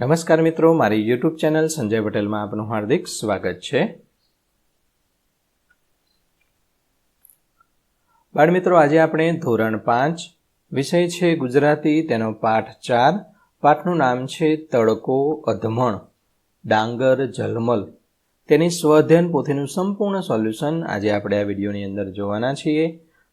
નમસ્કાર મિત્રો, મારી યુટ્યુબ ચેનલ સંજય પટેલમાં આપનું હાર્દિક સ્વાગત છે. બાળ મિત્રો, આજે આપણે ધોરણ પાંચ, વિષય છે ગુજરાતી, તેનો પાઠ ચાર. પાઠનું નામ છે તડકો, અધમણ, ડાંગર જલમલ તેની સ્વઅધ્યયન પોથીનું સંપૂર્ણ સોલ્યુશન આજે આપણે આ વિડીયોની અંદર જોવાના છીએ.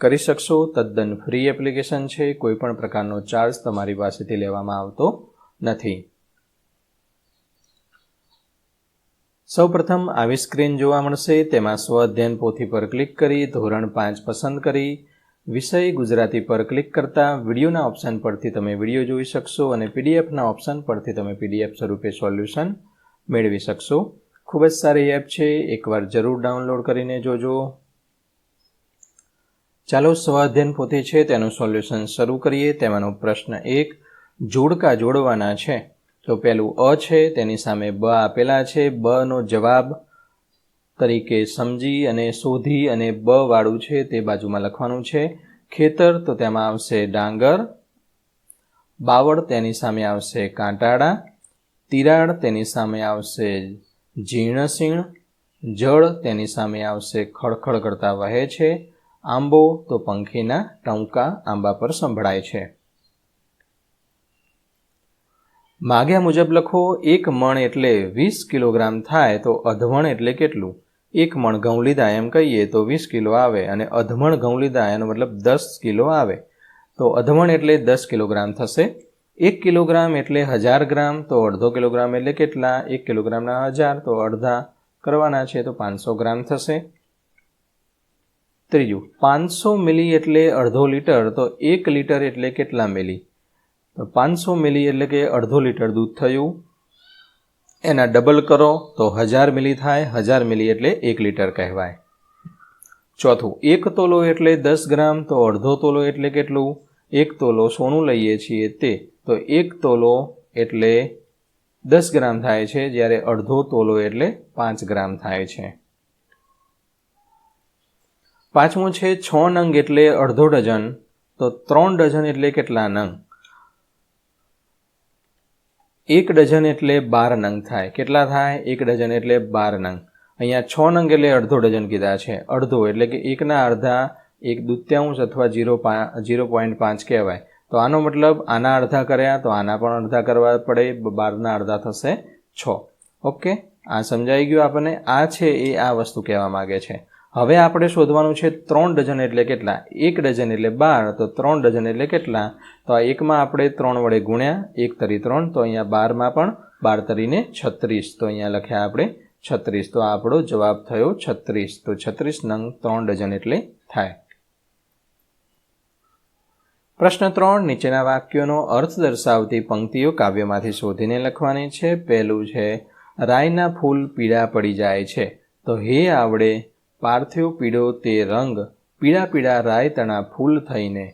કરી શકશો. તદ્દન ફ્રી એપ્લિકેશન છે. કોઈપણ પ્રકારનો ચાર્જ તમારી પાસેથી લેવામાં આવતો નથી. સૌપ્રથમ આવી સ્ક્રીન જોવા મળશે. તેમાં સ્વ અધ્યયન પોથી પર ક્લિક કરી, ધોરણ પાંચ પસંદ કરી, વિષય ગુજરાતી પર ક્લિક કરતા વિડીયોના ઓપ્શન પરથી તમે વીડિયો જોઈ શકશો અને પીડીએફના ઓપ્શન પરથી તમે પીડીએફ સ્વરૂપે સોલ્યુશન મેળવી શકશો. ખૂબ જ સારી એપ છે. એકવાર જરૂર ડાઉનલોડ કરીને જોજો. ચાલો સ્વાધ્યન પોથી છે, તેનું સોલ્યુશન શરૂ કરીએ. તેમાંનો પ્રશ્ન એક, જોડકા જોડવાના છે. તો પહેલું અ છે, તેની સામે બ આપેલા છે. બનો જવાબ તરીકે સમજી અને શોધી અને બ વાળું છે, તે બાજુમાં લખવાનું છે. ખેતર, તો તેમાં આવશે ડાંગર. બાવળ, તેની સામે આવશે કાંટાળા. તિરાડ, તેની સામે આવશે જીર્ણસીણ જળ, તેની સામે આવશે ખડખડ કરતા વહે છે. આંબો તો પંખીના ટંકા આંબા પર સંભળાય છે. માગ્યા મુજબ લખો, એક મણ એટલે વીસ કિલોગ્રામ થાય તો અધવણ એટલે કેટલું? એક મણ ઘઉં લીધા એમ કહીએ તો વીસ કિલો આવે અને અધમણ ઘઉં લીધા એનો મતલબ દસ કિલો આવે. તો અધમણ એટલે દસ કિલોગ્રામ થશે. એક કિલોગ્રામ એટલે હજાર ગ્રામ તો અડધો કિલોગ્રામ એટલે કેટલા? એક કિલોગ્રામના હજાર તો અડધા કરવાના છે તો પાંચસો ગ્રામ થશે. ત્રીજું, પાંચસો મિલી એટલે અડધો લીટર, તો એક લીટર એટલે કેટલા મિલી? તો પાંચસો મિલી એટલે કે અડધો લીટર દૂધ થયું. એના ડબલ કરો તો હજાર મિલી થાય, હજાર મિલી એટલે એક લીટર કહેવાય. ચોથું, એક તોલો એટલે દસ ગ્રામ, તો અડધો તોલો એટલે કેટલું? એક તોલો સોનું લઈએ છીએ તે, તો એક તોલો એટલે દસ ગ્રામ થાય છે, જ્યારે અડધો તોલો એટલે પાંચ ગ્રામ થાય છે. પાંચમું છે છ નંગ એટલે અડધો ડઝન. તો ત્રણ ડઝન એટલે કેટલા નંગ? એક ડઝન એટલે બાર નંગ થાય. કેટલા થાય? એક ડઝન એટલે બાર નંગ. અહીંયા છ નંગ એટલે અડધો ડઝન કીધા છે. અડધો એટલે કે એકના અડધા એક દુત્યાંશ અથવા જીરો જીરો પોઈન્ટ પાંચ કહેવાય. તો આનો મતલબ આના અડધા કર્યા તો આના પણ અડધા કરવા પડે. બારના અડધા થશે છ. ઓકે? આ સમજાઈ ગયું આપણને? આ છે એ આ વસ્તુ કહેવા માગે છે. હવે આપણે શોધવાનું છે ત્રણ ડઝન એટલે કેટલા? એક ડઝન એટલે બાર, તો ત્રણ ડઝન એટલે કેટલા? તો આ એકમાં આપણે ત્રણ વડે ગુણ્યા, એક તરી ત્રણ, તો અહીંયા બારમાં પણ બાર તરીને છત્રીસ, તો અહીંયા લખ્યા આપણે છત્રીસ. તો આપણો જવાબ થયો છત્રીસ. તો છત્રીસ નંગ ત્રણ ડઝન એટલે થાય. પ્રશ્ન ત્રણ, નીચેના વાક્યોનો અર્થ દર્શાવતી પંક્તિઓ કાવ્યમાંથી શોધીને લખવાની છે. પહેલું છે, રાયના ફૂલ પીળા પડી જાય છે. તો હે આવડે પાર્થિવ પીળો તે રંગ પીળા પીળા રાય તણા ફૂલ થઈને.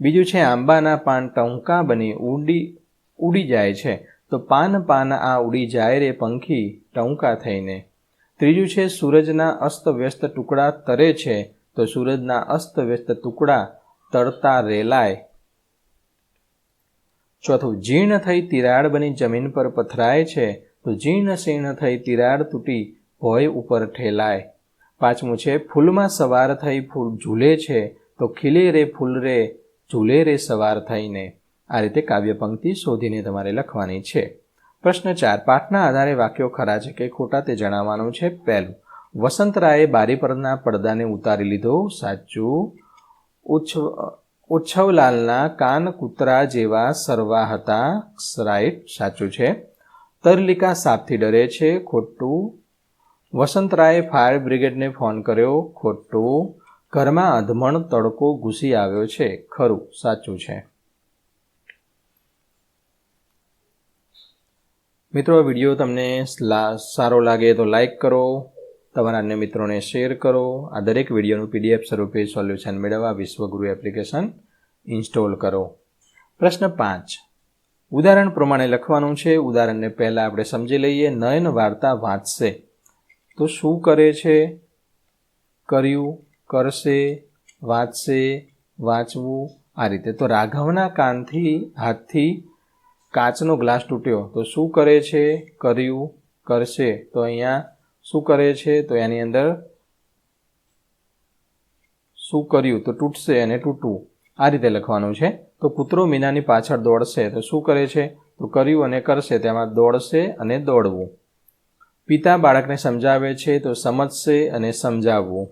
બીજું છે આંબાના પાન ટંકા બની ઉડી ઉડી જાય છે. તો પાન પાન આ ઉડી જાય રે પંખી ટંકા થઈને. ત્રીજું છે સૂરજના અસ્તવ્યસ્ત ટુકડા તરે છે. તો સૂરજના અસ્તવ્યસ્ત ટુકડા તરતા રેલાય. ચોથું, જીર્ણ થઈ તિરાડ બની જમીન પર પથરાય છે. તો જીર્ણ શીર્ણ થઈ તિરાડ તૂટી ભોય ઉપર ઠેલાય. પાંચમું છે, ફૂલમાં સવાર થઈ ફૂલ ઝૂલે છે, તો ખીલે રે ફૂલ રે, ઝૂલે રે સવાર થઈને. આ રીતે કાવ્ય પંક્તિ શોધીને તમારે લખવાની છે. પ્રશ્ન ચાર, પાઠના આધારે વાક્યો ખરા છે કે ખોટા તે જણાવવાનું છે? પહેલું, વસંતરાયે બારી પરના પડદાને ઉતારી લીધો, સાચું ઉચ્છ ઉચ્છવલાલના કાન કૂતરા જેવા સરવા હતા, રાઈટ, સાચું છે. તરલિકા સાપથી ડરે છે, ખોટું વસંતરાયે ફાયર બ્રિગેડને ફોન કર્યો, ખોટું ઘરમાં અધમણ તડકો ઘૂસી આવ્યો છે. ખરું, સાચું છે. મિત્રો વીડિયો તમને સારો લાગે તો લાઈક કરો, તમારા અન્ય મિત્રોને શેર કરો. આ દરેક વિડીયોનું પીડીએફ સ્વરૂપે સોલ્યુશન મેળવવા વિશ્વગુરુ એપ્લિકેશન ઇન્સ્ટોલ કરો. પ્રશ્ન પાંચ. ઉદાહરણ પ્રમાણે લખવાનું છે. ઉદાહરણને પહેલાં આપણે સમજી લઈએ. નયન વાર્તા વાંચશે. તો શું કરે છે? કર્યું, કરશે, વાંચશે, વાંચવું, આ રીતે. તો રાઘવના કાનથી, હાથથી કાચનો ગ્લાસ તૂટ્યો. તો શું કરે છે? કર્યું, કરશે. તો અહીંયા શું કરે છે? તો એની અંદર શું કર્યું? તો તૂટશે અને તૂટવું. આ રીતે લખવાનું છે. તો કૂતરો મીનાની પાછળ દોડશે. તો શું કરે છે? તો કર્યું અને કરશે. તેમાં દોડશે અને દોડવું. પિતા બાળકને સમજાવે છે તો સમજશે અને સમજાવવું.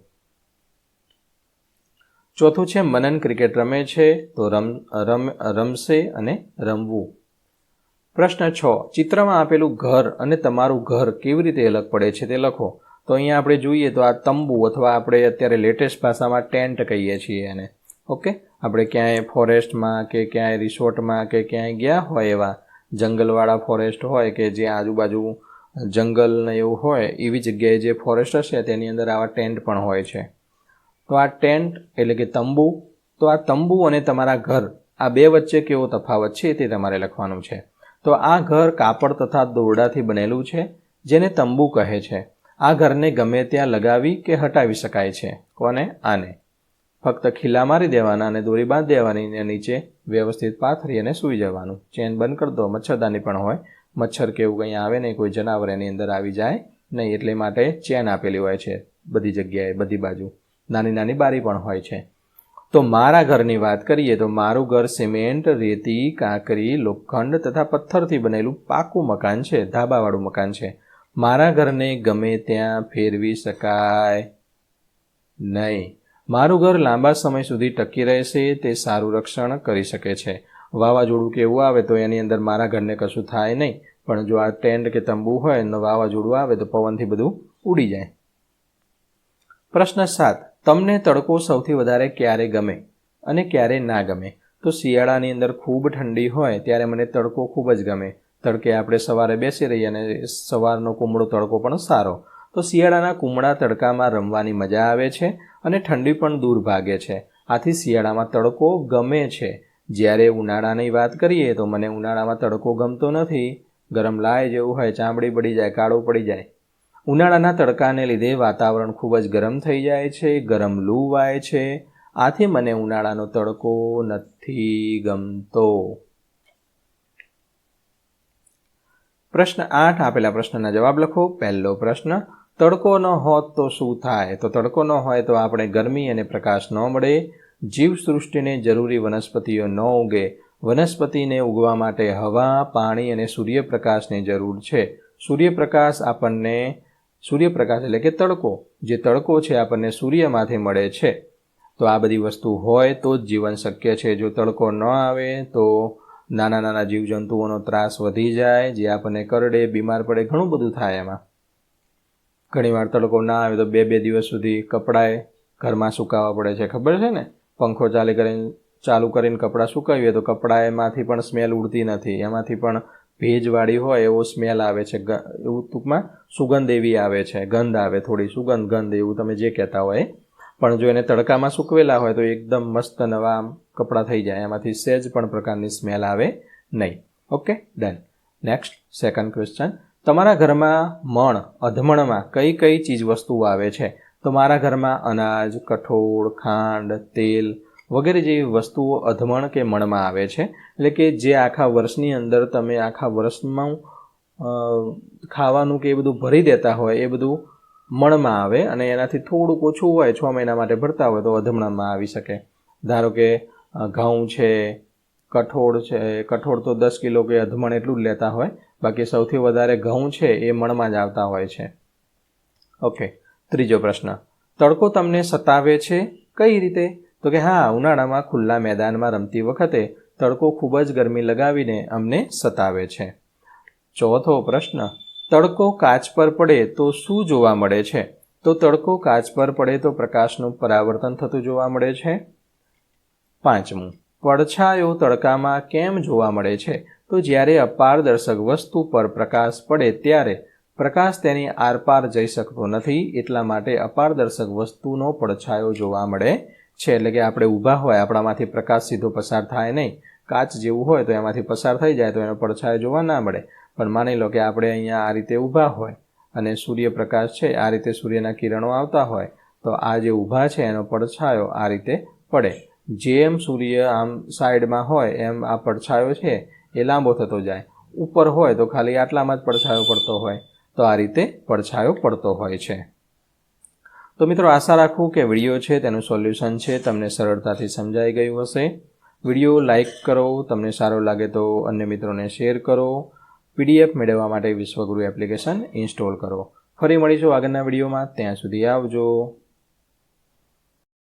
ચોથું છે, મનન ક્રિકેટ રમે છે તો રમ રમ, રમશે અને રમવું. પ્રશ્ન છ, ચિત્રમાં આપેલું ઘર અને તમારું ઘર કેવી રીતે અલગ પડે છે તે લખો. તો અહીંયા આપણે જોઈએ તો આ તંબુ અથવા આપણે અત્યારે લેટેસ્ટ ભાષામાં ટેન્ટ કહીએ છીએ એને. ઓકે? આપણે ક્યાંય ફોરેસ્ટમાં કે ક્યાંય રિસોર્ટમાં કે ક્યાંય ગયા હોય એવા જંગલવાળા ફોરેસ્ટ હોય કે જે આજુબાજુ જંગલ ને એવું હોય, એવી જગ્યાએ જે ફોરેસ્ટ હશે, તેની અંદર આવા ટેન્ટ પણ હોય છે. તો આ ટેન્ટ એટલે કે તંબુ, તો આ તંબુ અને તમારા ઘર, આ બે વચ્ચે કેવો તફાવત છે તે તમારે લખવાનું છે. તો આ ઘર કાપડ તથા દોરડાથી બનેલું છે, જેને તંબુ કહે છે. આ ઘરને ગમે ત્યાં લગાવી કે હટાવી શકાય છે, કોને? આને. ફક્ત ખીલા મારી દેવાના અને દોરી બાંધી દેવાની નીચે વ્યવસ્થિત પાથરી અને સૂઈ જવાનું. ચેન બંધ કરી દો, મચ્છરદાની પણ હોય મચ્છર કે એવું કંઈ આવે નહીં, કોઈ જનાવર એની અંદર આવી જાય નહીં, એટલે માટે ચેન આપેલી હોય છે બધી જગ્યાએ, બધી બાજુ. નાની નાની બારી પણ હોય છે. તો મારા ઘરની વાત કરીએ તો મારું ઘર સિમેન્ટ, રેતી, કાંકરી, લોખંડ તથા પથ્થરથી બનેલું પાકું મકાન છે, ધાબાવાળું મકાન છે. મારા ઘરને ગમે ત્યાં ફેરવી શકાય નહીં. મારું ઘર લાંબા સમય સુધી ટકી રહેશે, તે સારું રક્ષણ કરી શકે છે. વાવાઝોડું કે એવું આવે તો એની અંદર મારા ઘરને કશું થાય નહીં. પણ જો આ ટેન્ટ કે તંબુ હોય ને વાવાઝોડું આવે તો પવનથી બધું ઉડી જાય. પ્રશ્ન સાત. તમને તડકો સૌથી વધારે ક્યારે ગમે અને ક્યારે ના ગમે? તો શિયાળાની અંદર ખૂબ ઠંડી હોય ત્યારે મને તડકો ખૂબ જ ગમે. તડકે આપણે સવારે બેસી રહીએ અને સવારનો કુમળો તડકો પણ સારો. તો શિયાળાના કુમળા તડકામાં રમવાની મજા આવે છે અને ઠંડી પણ દૂર ભાગે છે. આથી શિયાળામાં તડકો ગમે છે. જ્યારે ઉનાળાની વાત કરીએ તો મને ઉનાળામાં તડકો ગમતો નથી. ગરમ લાય જેવું હોય, ચામડી પડી જાય, કાળો પડી જાય. ઉનાળાના તડકાને લીધે વાતાવરણ ખૂબ જ ગરમ થઈ જાય છે, ગરમ લૂ વાય છે. આથી મને ઉનાળાનો તડકો નથી ગમતો. પ્રશ્ન આઠ, આપેલા પ્રશ્નના જવાબ લખો. પહેલો પ્રશ્ન, તડકો ન હોત તો શું થાય? તો તડકો ન હોય તો આપણે ગરમી અને પ્રકાશ ન મળે. જીવસૃષ્ટિને જરૂરી વનસ્પતિઓ ન ઉગે, વનસ્પતિને ઉગવા માટે હવા, પાણી અને સૂર્યપ્રકાશની જરૂર છે. સૂર્યપ્રકાશ આપણને, સૂર્યપ્રકાશ એટલે કે તડકો, જે તડકો છે આપણને સૂર્યમાંથી મળે છે. તો આ બધી વસ્તુ હોય તો જ જીવન શક્ય છે. જો તડકો ન આવે તો નાના નાના જીવજંતુઓનો ત્રાસ વધી જાય, જે આપણને કરડે, બીમાર પડે, ઘણું બધું થાય એમાં. ઘણીવાર તડકો ના આવે તો બે બે દિવસ સુધી કપડાએ ઘરમાં સુકાવવા પડે છે. ખબર છે ને? પંખો ચાલી કરીને, ચાલુ કરીને કપડાં સુકાવીએ તો કપડાં એમાંથી પણ સ્મેલ ઉડતી નથી. એમાંથી પણ ભેજવાળી હોય એવો સ્મેલ આવે છે. એવું ટૂંકમાં સુગંધ એવી આવે છે. ગંધ આવે, થોડી સુગંધ, ગંધ એવું તમે જે કહેતા હોય. પણ જો એને તડકામાં સૂકવેલા હોય તો એકદમ મસ્ત નવા કપડાં થઈ જાય. એમાંથી સહેજ પણ પ્રકારની સ્મેલ આવે નહીં. Okay done next second question તમારા ઘરમાં મણ, અધમણમાં કઈ કઈ ચીજ વસ્તુઓ આવે છે? તો મારા ઘરમાં અનાજ, કઠોળ, ખાંડ, તેલ વગેરે જેવી વસ્તુઓ અધમણ કે મણમાં આવે છે. એટલે કે જે આખા વર્ષની અંદર તમે આખા વર્ષમાં ખાવાનું કે એ બધું ભરી દેતા હોય, એ બધું મણમાં આવે અને એનાથી થોડુંક ઓછું હોય, છ મહિના માટે ભરતા હોય, તો અધમણામાં આવી શકે. ધારો કે ઘઉં છે, કઠોળ છે, કઠોળ તો દસ કિલો કે અધમણ એટલું જ લેતા હોય. બાકી સૌથી વધારે ઘઉં છે એ મણમાં જ આવતા હોય છે. ઓકે. ત્રીજો પ્રશ્ન. તડકો તમને સતાવે છે? કઈ રીતે? તો કે હા, ઉનાળામાં ખુલ્લા મેદાનમાં રમતી વખતે તડકો ખૂબ જ ગરમી લગાવીને અમને સતાવે છે. ચોથો પ્રશ્ન. તડકો કાચ પર પડે તો શું જોવા મળે છે? તો તડકો કાચ પર પડે તો પ્રકાશનું પરાવર્તન થતું જોવા મળે છે? પાંચમું. પડછાયો તડકામાં કેમ જોવા મળે છે? તો જ્યારે અપારદર્શક વસ્તુ પર પ્રકાશ પડે ત્યારે પ્રકાશ તેની આરપાર જઈ શકતો નથી, એટલા માટે અપારદર્શક વસ્તુનો પડછાયો જોવા મળે છે. એટલે કે આપણે ઊભા હોય, આપણામાંથી પ્રકાશ સીધો પસાર થાય નહીં. કાચ જેવું હોય તો એમાંથી પસાર થઈ જાય તો એનો પડછાયો જોવા ના મળે. પણ માની લો કે આપણે અહીંયા આ રીતે ઊભા હોય અને સૂર્યપ્રકાશ છે, આ રીતે સૂર્યના કિરણો આવતા હોય, તો આ જે ઊભા છે એનો પડછાયો આ રીતે પડે. જેમ સૂર્ય આમ સાઈડમાં હોય, એમ આ પડછાયો છે એ લાંબો થતો જાય. ઉપર હોય તો ખાલી આટલામાં જ પડછાયો પડતો હોય. તો આ રીતે પડછાયો પડતો હોય છે. તો મિત્રો આશા રાખું કે વીડિયો છે તેનું સોલ્યુશન છે, તમને સરળતાથી સમજાઈ ગયું હશે. વીડિયો લાઇક કરો, તમને સારો લાગે તો અન્ય મિત્રોને શેર કરો. પીડીએફ મેળવવા માટે વિશ્વગુરુ એપ્લિકેશન ઇન્સ્ટોલ કરો. ફરી મળીશું આગળના વિડીયોમાં. ત્યાં સુધી આવજો.